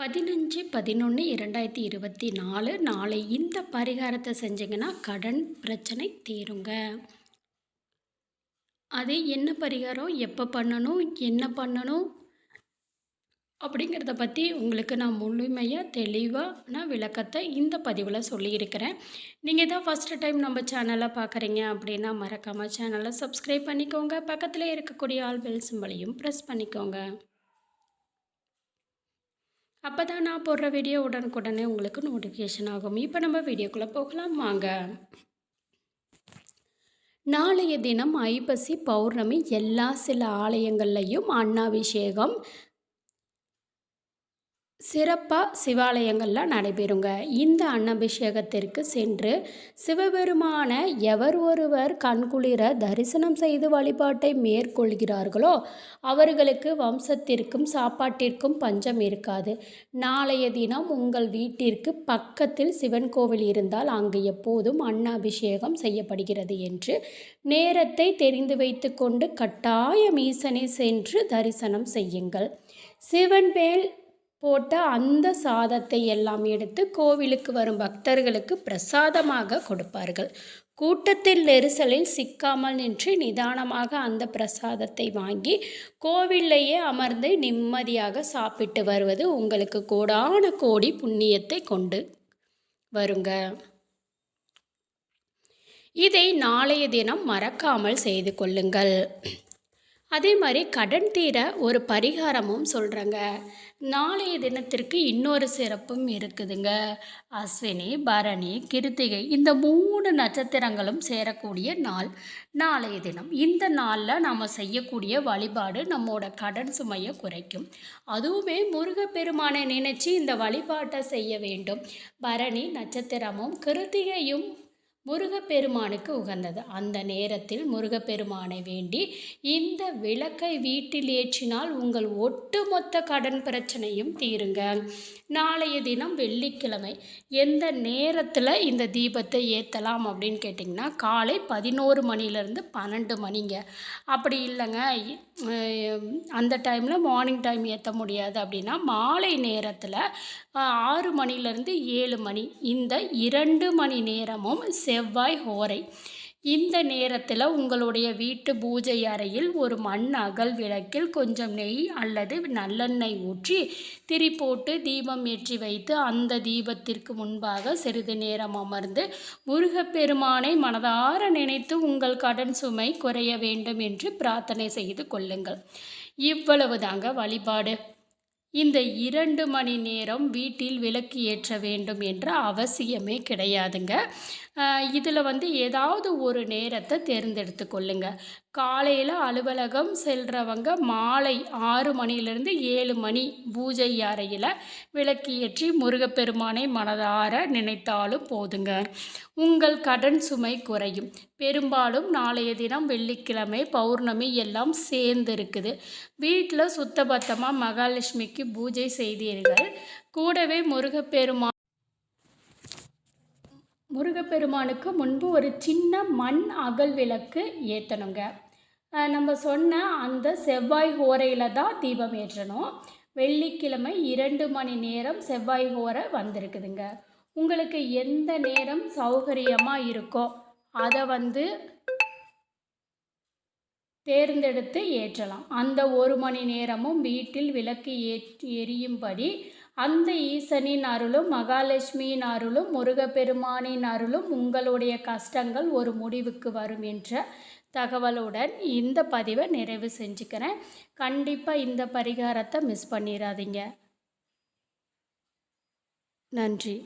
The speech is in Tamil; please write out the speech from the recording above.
பதினஞ்சு பதினொன்று இரண்டாயிரத்தி இருபத்தி நாலு. நாளை இந்த பரிகாரத்தை செஞ்சிங்கன்னா கடன் பிரச்சனை தீருங்க. அது என்ன பரிகாரம்? எப்போ பண்ணணும்? என்ன பண்ணணும்? அப்படிங்கிறத பற்றி உங்களுக்கு நான் முழுமையாக தெளிவாக நான் விளக்கத்தை இந்த பதிவில் சொல்லியிருக்கிறேன். நீங்கள் தான் ஃபஸ்ட்டு டைம் நம்ம சேனலை பார்க்குறீங்க அப்படின்னா மறக்காமல் சேனலை சப்ஸ்கிரைப் பண்ணிக்கோங்க. பக்கத்தில் இருக்கக்கூடிய ஆல் பெல் சிம்பளையும் ப்ரெஸ் பண்ணிக்கோங்க. அப்போ தான் நான் போடுற வீடியோ உடனுக்குடனே உங்களுக்கு நோட்டிஃபிகேஷன் ஆகும். இப்போ நம்ம வீடியோக்குள்ளே போகலாம். வாங்க. நாளைய தினம் ஐப்பசி பௌர்ணமி எல்லா சில ஆலயங்கள்லையும் அன்னாபிஷேகம் சிறப்பாக சிவாலயங்கள்லாம் நடைபெறுங்க. இந்த அன்னபிஷேகத்திற்கு சென்று சிவபெருமான எவர் ஒருவர் கண்குளிர தரிசனம் செய்து வழிபாட்டை மேற்கொள்கிறார்களோ அவர்களுக்கு வம்சத்திற்கும் சாப்பாட்டிற்கும் பஞ்சம் இருக்காது. நாளைய தினம் உங்கள் வீட்டிற்கு பக்கத்தில் சிவன் கோவில் இருந்தால் அங்கு எப்போதும் அன்னாபிஷேகம் செய்யப்படுகிறது என்று நேரத்தை தெரிந்து வைத்து கொண்டு கட்டாயம் ஈசனை சென்று தரிசனம் செய்யுங்கள். சிவன் மேல் போட்ட அந்த சாதத்தை எல்லாம் எடுத்து கோவிலுக்கு வரும் பக்தர்களுக்கு பிரசாதமாக கொடுப்பார்கள். கூட்டத்தில் நெரிசலில் சிக்காமல் நின்று நிதானமாக அந்த பிரசாதத்தை வாங்கி கோவில்லையே அமர்ந்து நிம்மதியாக சாப்பிட்டு வருவது உங்களுக்கு கோடான கோடி புண்ணியத்தை கொண்டு வருங்க. இதை நாளைய தினம் மறக்காமல் செய்து கொள்ளுங்கள். அதே மாதிரி கடன் தீர ஒரு பரிகாரமும் சொல்கிறேங்க நாளைய தினத்திற்கு இன்னொரு சிறப்பும் இருக்குதுங்க. அஸ்வினி பரணி கிருத்திகை இந்த மூணு நட்சத்திரங்களும் சேரக்கூடிய நாள். நாளைய தினம் இந்த நாளில் நாம் செய்யக்கூடிய வழிபாடு நம்மோட கடன் சுமையை குறைக்கும். அதுவுமே முருகப்பெருமானை நினைச்சு இந்த வழிபாட்டை செய்ய வேண்டும். பரணி நட்சத்திரமும் கிருத்திகையும் முருகப்பெருமானுக்கு உகந்தது. அந்த நேரத்தில் முருகப்பெருமானை வேண்டி இந்த விளக்கை வீட்டில் ஏற்றினால் உங்கள் ஒட்டுமொத்த கடன் பிரச்சனையும் தீருங்க. நாளைய தினம் வெள்ளிக்கிழமை எந்த நேரத்தில் இந்த தீபத்தை ஏற்றலாம் அப்படின்னு கேட்டிங்கன்னா காலை பதினோரு மணிலேருந்து பன்னெண்டு மணிங்க. அப்படி இல்லைங்க. அந்த டைமில் மார்னிங் டைம் ஏற்ற முடியாது அப்படின்னா மாலை நேரத்தில் ஆறு மணிலேருந்து ஏழு மணி இந்த இரண்டு மணி நேரமும் செவ்வாய் ஹோரை. இந்த நேரத்தில் உங்களுடைய வீட்டு பூஜை அறையில் ஒரு மண் அகல் விளக்கில் கொஞ்சம் நெய் அல்லது நல்லெண்ணெய் ஊற்றி திரி போட்டு தீபம் ஏற்றி வைத்து அந்த தீபத்திற்கு முன்பாக சிறிது நேரம் அமர்ந்து முருகப்பெருமானை மனதார நினைத்து உங்கள் கடன் சுமை குறைய வேண்டும் என்று பிரார்த்தனை செய்து கொள்ளுங்கள். இவ்வளவு தாங்க வழிபாடு. இந்த இரண்டு மணி நேரம் வீட்டில் விளக்கு ஏற்ற வேண்டும் என்ற அவசியமே கிடையாதுங்க. இதில் வந்து ஏதாவது ஒரு நேரத்தை தேர்ந்தெடுத்து கொள்ளுங்க. காலையில் அலுவலகம் செல்கிறவங்க மாலை ஆறு மணிலேருந்து ஏழு மணி பூஜை அறையில் விளக்கு ஏற்றி முருகப்பெருமானை மனதார நினைத்தாலும் போதுங்க. உங்கள் கடன் சுமை குறையும். பெரும்பாலும் நாளைய தினம் வெள்ளிக்கிழமை பௌர்ணமி எல்லாம் சேர்ந்து இருக்குது வீட்டில் சுத்தபத்தமாக மகாலட்சுமிக்கு பூஜை செய்தீர்கள். கூடவே முருகப்பெருமா முருகப்பெருமானுக்கு முன்பு ஒரு சின்ன மண் அகல் விளக்கு ஏற்றணுங்க நம்ம சொன்ன அந்த செவ்வாய் ஹோரையில் தான் தீபம் ஏற்றணும். வெள்ளிக்கிழமை இரண்டு மணி நேரம் செவ்வாய் ஹோரை வந்திருக்குதுங்க. உங்களுக்கு எந்த நேரம் சௌகரியமாக இருக்கோ அதை வந்து தேர்ந்தெடுத்து ஏற்றலாம். அந்த ஒரு மணி நேரமும் வீட்டில் விளக்கு ஏற்றி எரியும்படி அந்த ஈசனின் அருளும் மகாலட்சுமியின் அருளும் முருகப்பெருமானின் அருளும் உங்களுடைய கஷ்டங்கள் ஒரு முடிவுக்கு வரும் என்ற தகவலுடன் இந்த பதிவை நிறைவு செஞ்சுக்கிறேன். கண்டிப்பாக இந்த பரிகாரத்தை மிஸ் பண்ணிடாதீங்க நன்றி.